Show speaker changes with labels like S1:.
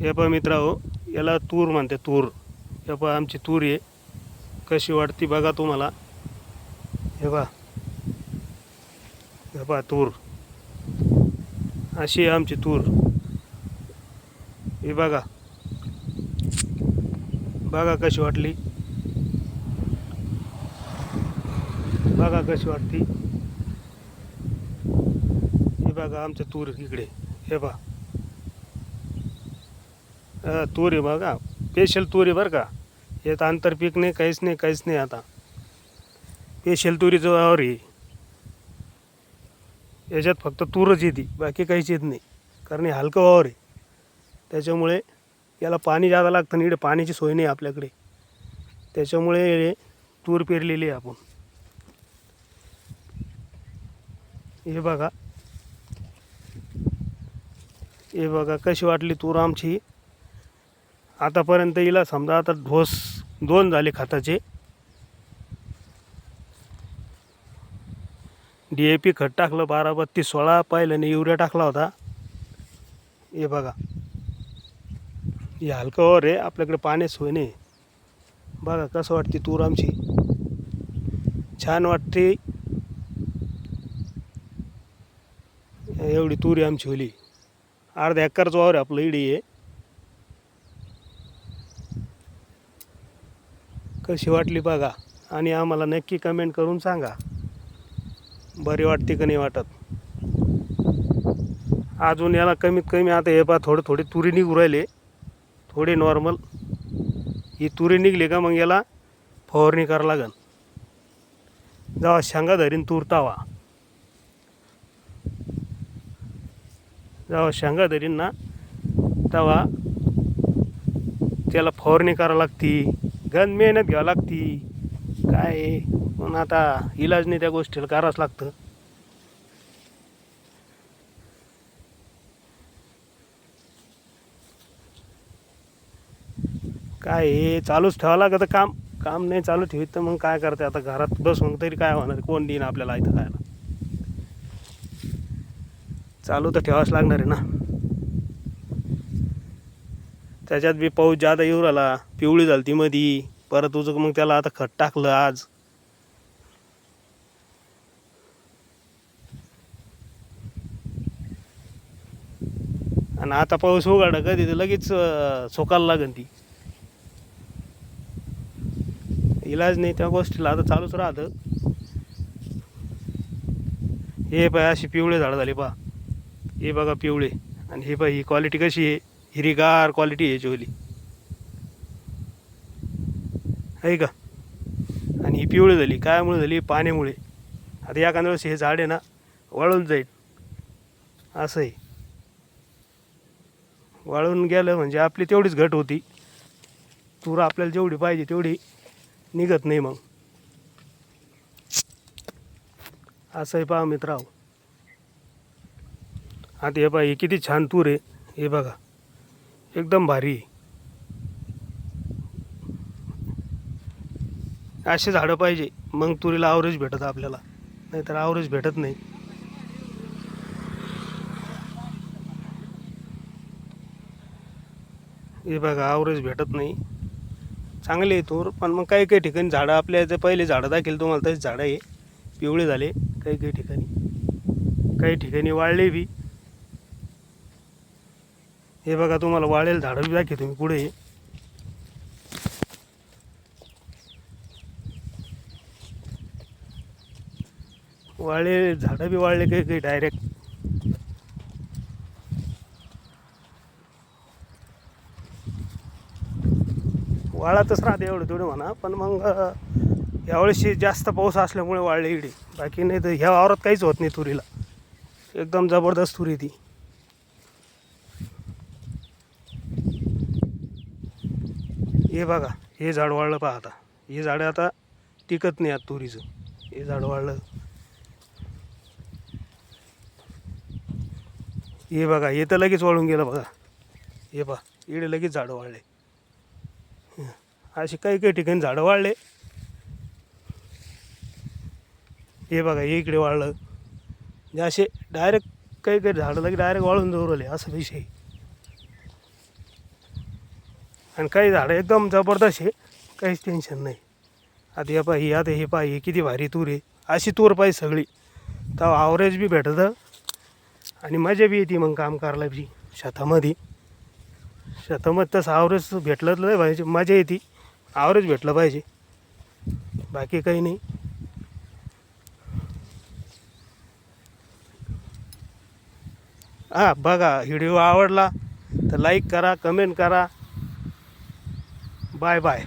S1: हे पहा मित्रांनो याला तूर म्हणते तूर. हे पहा आमची तूर आहे. कशी वाटती बघा तुम्हाला. हे पहा. हे पहा तूर. अशी आहे आमची तूर. हे बघा. बघा कशी वाटली. बघा कशी वाटती. हे बघा आमचं तूर इकडे. हे पहा. तूर आहे बघा. स्पेशल तूर आहे बरं का. यात आंतरपीक नाही काहीच नाही काहीच नाही आता. स्पेशल तुरीचं वावर आहे. याच्यात फक्त तूरच येते बाकी काहीच येत नाही. कारण हे हलकं वावर आहे. त्याच्यामुळे याला पाणी जादा लागतं आणि इकडे पाण्याची सोय नाही आपल्याकडे. त्याच्यामुळे तूर पेरलेली आहे आपण. हे बघा. हे बघा कशी वाटली तूर आमची. आतापर्यंत हिला समजा आता ढोस दोन झाले खताचे. डी ए पी खत टाकलं बारा बत्तीस सोळा आणि युरिया टाकला होता. हे बघा. हे हलकावर आहे आपल्याकडे पाणी सोय नाही. बघा कसं वाटते तूर आमची. छान वाटते. एवढी तूर आमची होली. अर्धा एकरचं वावर आहे आपलं इडी आहे कशी वाटली बघा आणि आम्हाला नक्की कमेंट करून सांगा. बरी वाटते का नाही वाटत? अजून याला कमीत कमी आता हे पा थोडे थोडे तुरी निघू राहिले. थोडे नॉर्मल ही तुरी निघली का मग याला फवारणी करावं लागन. जेव्हा शेंगा धरीन तूर तावा जेव्हा शेंगा धरीन ना तेव्हा त्याला फवारणी करावं लागती. घन मेहनत घ्यावं लागती. काय आहे, पण आता इलाज नाही त्या गोष्टीला करावंच लागतं. काय हे? चालूच ठेवावं लागतं काम. काम नाही चालू ठेवीत तर मग काय करते? आता घरात बसून तरी काय होणार? कोण देईन आपल्याला इथं खायला? चालू तर ठेवावंच लागणार आहे ना. त्याच्यात बी पाऊस जादा येऊ राहिला पिवळी झाली ती मधी. परत तुझं मग त्याला आता खत टाकलं आज. आणि आता पाऊस उघडा कधी तर लगेच सोकायला लागन ती. इलाज नाही त्या गोष्टीला आता चालूच राहतं. हे पाय अशी पिवळे झाडं झाली पहा. हे बघा पिवळे. आणि हे पाय ही क्वालिटी कशी आहे. हिरीगार क्वालिटी आहे याची ओली आहे का? आणि ही पिवळी झाली. कायमुळे झाली पाण्यामुळे. आता या वेळेस हे झाड आहे ना वाळून जाईल. असं आहे. वाळून गेलं म्हणजे आपली तेवढीच घट होती. तूर आपल्याला जेवढी पाहिजे तेवढी निघत नाही मग. असं आहे पहा मित्राव आता हे पहा हे किती छान तूर आहे. हे बघा. एकदम भारी. आहे असे झाडं पाहिजे. मग तुरीला आवरेज भेटत आपल्याला. नाहीतर आवरेज भेटत नाही. हे बघा आवरेज भेटत नाही. चांगले आहे तूर पण मग काही काही ठिकाणी झाडं आपल्या इथे पहिले झाडं दाखील तुम्हाला तसे झाडं आहे. पिवळे झाले काही काही ठिकाणी. काही ठिकाणी वाळले बी. हे बघा तुम्हाला वाळेल झाडं बी तुम्ही पुढे. वाळले झाडं बी वाळले काही काही डायरेक्ट वाळतच राहते एवढं तेवढं म्हणा पण मग यावेळेशी जास्त पाऊस असल्यामुळे वाळले इकडे. बाकी नाही तर ह्या वावरात काहीच होत नाही तुरीला. एकदम जबरदस्त तुरी ती. हे बघा हे झाड वाढलं पहा आता. हे झाडं आता टिकत नाही आता तुरीचं. हे झाड वाढलं हे बघा हे तर लगेच वाळून गेलं बघा. हे पहा इकडे लगेच झाडं वाढले असे काही काही ठिकाणी झाडं वाढले हे बघा हे इकडे वाळलं. म्हणजे असे डायरेक्ट काही काही झाडं लगे डायरेक्ट वाळून जाऊ असं विषय आणि काही झाडं एकदम जबरदस्त आहे. काहीच टेन्शन नाही. आता हे पाहि आता हे पाहि किती भारी तूर आहे. अशी तूर पाहिजे सगळी. तर आवरेज बी भेटतं. आणि मजा बी येते मग काम करायला बी शेतामध्ये. शेतामध्ये तसं आवरेज भेटलं नाही पाहिजे मजा येते. आवरेज भेटलं पाहिजे. बाकी काही नाही. हां बघा व्हिडिओ आवडला तर लाईक करा कमेंट करा. ಬಾಯ್ ಬಾಯ್